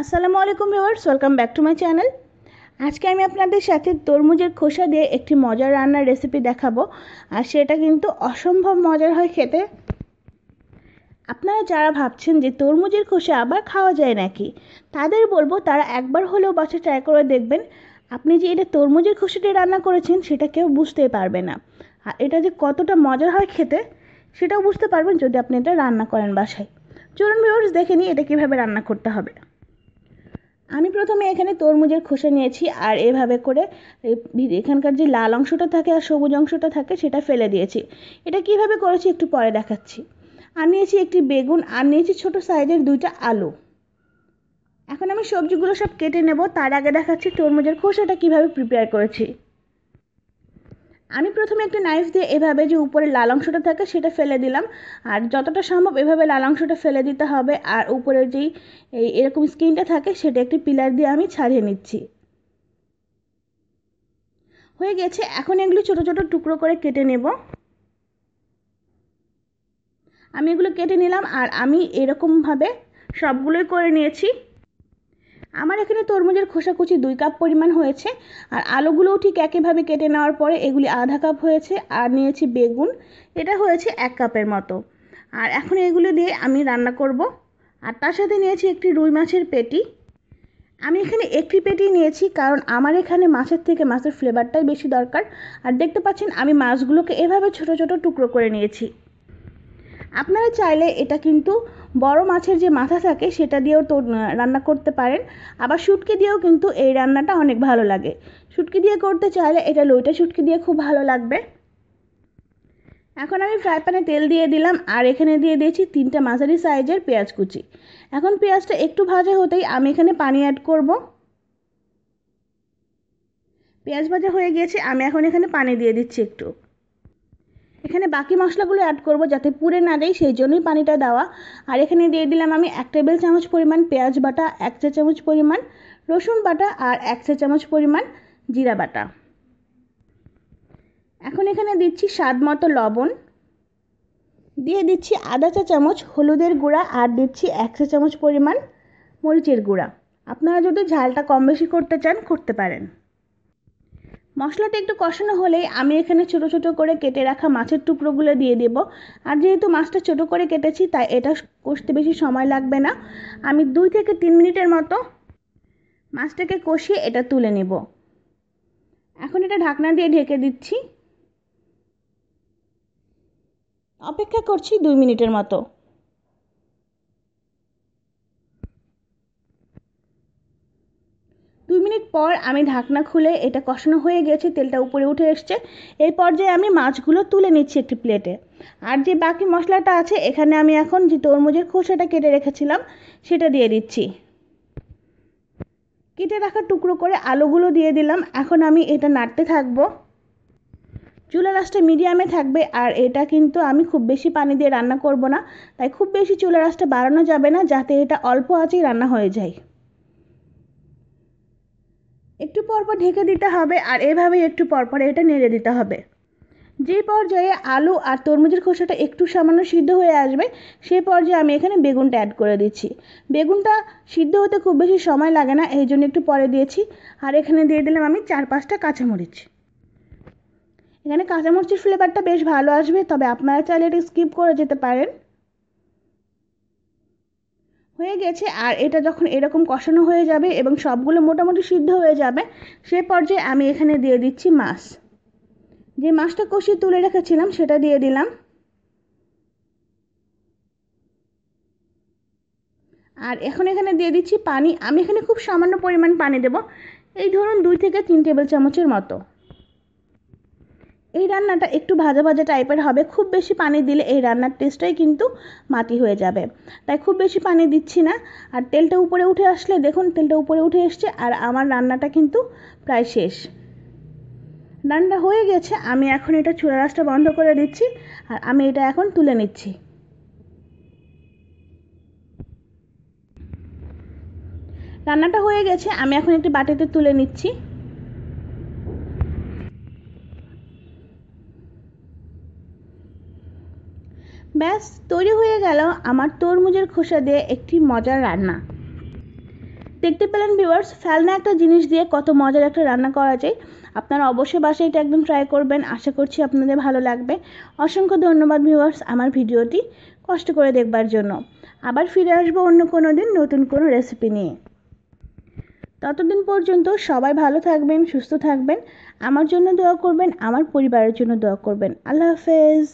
আসসালামু আলাইকুম viewers, welcome back to my channel. আজকে আমি আপনাদের সাথে তরমুজের খোসা দিয়ে একটি মজার রান্নার রেসিপি দেখাবো, আর সেটা কিন্তু অসম্ভব মজার হয় খেতে। আপনারা যারা ভাবছেন যে তরমুজের খোসা আবার খাওয়া যায় নাকি, তাদের বলব তারা একবার হলেও বাসা ট্রাই করে দেখবেন, আপনি যে এটা তরমুজের খোসাটি রান্না করেছেন সেটা কেউ বুঝতেই পারবে না। আর এটা যে কতটা মজার হয় খেতে, সেটাও বুঝতে পারবেন যদি আপনি এটা রান্না করেন বাসায়। চলুন ভিউয়ার্স, দেখে নিই এটা কীভাবে রান্না করতে হবে। প্রথমে এখানে তরমুজের খোসা নিয়েছি আর এভাবে করে এখানকার যে লাল অংশটা থাকে আর সবুজ অংশটা থাকে সেটা ফেলে দিয়েছি। এটা কীভাবে করেছি একটু পরে দেখাচ্ছি। আর নিয়েছি একটি বেগুন আর নিয়েছি ছোট সাইজের দুইটা আলু। এখন আমি সবজিগুলো সব কেটে নেব। তার আগে দেখাচ্ছি তরমুজের খোসাটা কীভাবে প্রিপেয়ার করেছি। আমি প্রথমে একটা নাইফ দিয়ে এভাবে যে উপরে লাল অংশটা থাকে সেটা ফেলে দিলাম। আর যতটা সম্ভব এভাবে লাল অংশটা ফেলে দিতে হবে। আর উপরের যেই এই এরকম স্কিনটা থাকে সেটা একটি পিলার দিয়ে আমি ছাড়িয়ে নিচ্ছি। হয়ে গেছে। এখন এগুলো ছোট ছোট টুকরো করে কেটে নেব। আমি এগুলো কেটে নিলাম। আর আমি এরকমভাবে সবগুলোই করে নিয়েছি। আমার এখানে তরমুজের খোসা কুচি দুই কাপ পরিমাণ হয়েছে, আর আলুগুলোও ঠিক একইভাবে কেটে নেওয়ার পরে এগুলি আধা কাপ হয়েছে, আর নিয়েছি বেগুন, এটা হয়েছে এক কাপের মতো। আর এখন এগুলো দিয়ে আমি রান্না করব, আর তার সাথে নিয়েছি একটি রুই মাছের পেটি। আমি এখানে একটি পেটি নিয়েছি, কারণ আমার এখানে মাছের থেকে মাছের ফ্লেভারটাই বেশি দরকার, আর দেখতে পাচ্ছেন আমি মাছগুলোকে এভাবে ছোট ছোট টুকরো করে নিয়েছি। আপনারা চাইলে এটা কিন্তু বড় মাছের যে মাথা থাকে, সেটা দিয়েও তো রান্না করতে পারেন। আবার শুটকি দিয়েও কিন্তু এই রান্নাটা অনেক ভালো লাগে। শুটকি দিয়ে করতে চাইলে এটা লইটা শুটকি দিয়ে খুব ভালো লাগবে। এখন আমি ফ্রাই প্যানে তেল দিয়ে দিলাম, আর এখানে দিয়ে দিয়েছি তিনটা মাঝারি সাইজের পেঁয়াজ কুচি। এখন পেঁয়াজটা একটু ভাজা হতেই আমি এখানে পানি অ্যাড করব। পেঁয়াজ ভাজা হয়ে গিয়েছে আমি এখন এখানে পানি দিয়ে দিচ্ছি একটু। এখানে বাকি মশলাগুলো অ্যাড করব যাতে পুড়ে না দেয় সেই জন্যই পানিটা দেওয়া। আর এখানে দিয়ে দিলাম আমি এক টেবিল চামচ পরিমাণ পেঁয়াজ বাটা, এক চা চামচ পরিমাণ রসুন বাটা আর এক চা চামচ পরিমাণ জিরা বাটা। এখন এখানে দিচ্ছি স্বাদ মতো লবণ। দিয়ে দিচ্ছি আধা চা চামচ হলুদের গুঁড়া আর দিচ্ছি এক চা চামচ পরিমাণ মরিচের গুঁড়া। আপনারা যদি ঝালটা কম বেশি করতে চান, করতে পারেন। মশলাটা একটু কষানো হলেই আমি এখানে ছোট ছোট করে কেটে রাখা মাছের টুকরোগুলো দিয়ে দেব। আর যেহেতু মাছটা ছোট করে কেটেছি, তাই এটা কষতে বেশি সময় লাগবে না। আমি দুই থেকে তিন মিনিটের মতো মাছটাকে কষিয়ে এটা তুলে নেব। এখন এটা ঢাকনা দিয়ে ঢেকে দিচ্ছি। অপেক্ষা করছি দুই মিনিটের মতো। দুই মিনিট পর আমি ঢাকনা খুলে এটা কষানো হয়ে গেছে, তেলটা উপরে উঠে এসছে। এই পর্যায়ে আমি মাছগুলো তুলে নিচ্ছি একটি প্লেটে আর যে বাকি মশলাটা আছে, এখানে আমি এখন যে তরমুজের খোসাটা কেটে রেখেছিলাম, সেটা দিয়ে দিচ্ছি। কেটে রাখা টুকরো করে আলুগুলো দিয়ে দিলাম। এখন আমি এটা নাড়তে থাকব। চুলা রাসটা মিডিয়ামে থাকবে, আর এটা কিন্তু আমি খুব বেশি পানি দিয়ে রান্না করব না। তাই খুব বেশি চুলা রাসটা বাড়ানো যাবে না, যাতে এটা অল্প আঁচেই রান্না হয়ে যায়। একটু পরপর ঢেকে দিতে হবে আর এভাবেই একটু পরপর এটা নেড়ে দিতে হবে। যে পর্যায়ে আলু আর তরমুজের খোসাটা একটু সামান্য সিদ্ধ হয়ে আসবে সেই পর্যায়ে আমি এখানে বেগুনটা অ্যাড করে দিচ্ছি। বেগুনটা সিদ্ধ হতে খুব বেশি সময় লাগে না, এই জন্য একটু পরে দিয়েছি। আর এখানে দিয়ে দিলাম আমি চার পাঁচটা কাঁচামরিচ। এখানে কাঁচামরিচের ফ্লেভারটা বেশ ভালো আসবে, তবে আপনারা চাইলে এটা স্কিপ করে যেতে পারেন। হয়ে গেছে আর এটা যখন এরকম কষানো হয়ে যাবে এবং সবগুলো মোটামুটি সিদ্ধ হয়ে যাবে, সে পর্যায়ে আমি এখানে দিয়ে দিচ্ছি মাছ। যে মাছটা কষিয়ে তুলে রেখেছিলাম, সেটা দিয়ে দিলাম। আর এখন এখানে দিয়ে দিচ্ছি পানি। আমি এখানে খুব সামান্য পরিমাণ পানি দেব। এই ধরুন দুই থেকে তিন টেবিল চামচের মতো। এই রান্নাটা একটু ভাজা ভাজা টাইপের হবে। খুব বেশি পানি দিলে এই রান্নার টেস্টটাই কিন্তু মাটি হয়ে যাবে। তাই খুব বেশি পানি দিচ্ছি না। আর তেলটা উপরে উঠে আসলে দেখুন, তেলটা উপরে উঠে এসছে আর আমার রান্নাটা কিন্তু প্রায় শেষ। রান্না হয়ে গেছে, আমি এখন এটা চুলা রাসটা বন্ধ করে দিচ্ছি আর আমি এটা এখন তুলে নিচ্ছি। রান্নাটা হয়ে গেছে, আমি এখন একটি বাটিতে তুলে নিচ্ছি। ব্যাস, তৈরি হয়ে গেল আমার তরমুজের খোসা দিয়ে একটি মজার রান্না। দেখতে পেলেন ভিউয়ার্স ফেলনা একটা জিনিস দিয়ে কত মজার একটা রান্না করা যায়। আপনারা অবশ্যই বাসায় এটা একদম ট্রাই করবেন। আশা করছি আপনাদের ভালো লাগবে। অসংখ্য ধন্যবাদ ভিউয়ার্স আমার ভিডিওটি কষ্ট করে দেখবার জন্য। আবার ফিরে আসব অন্য কোনো দিন নতুন কোনো রেসিপি নিয়ে। ততদিন পর্যন্ত সবাই ভালো থাকবেন, সুস্থ থাকবেন। আমার জন্য দোয়া করবেন, আমার পরিবারের জন্য দোয়া করবেন। আল্লাহ হাফেজ।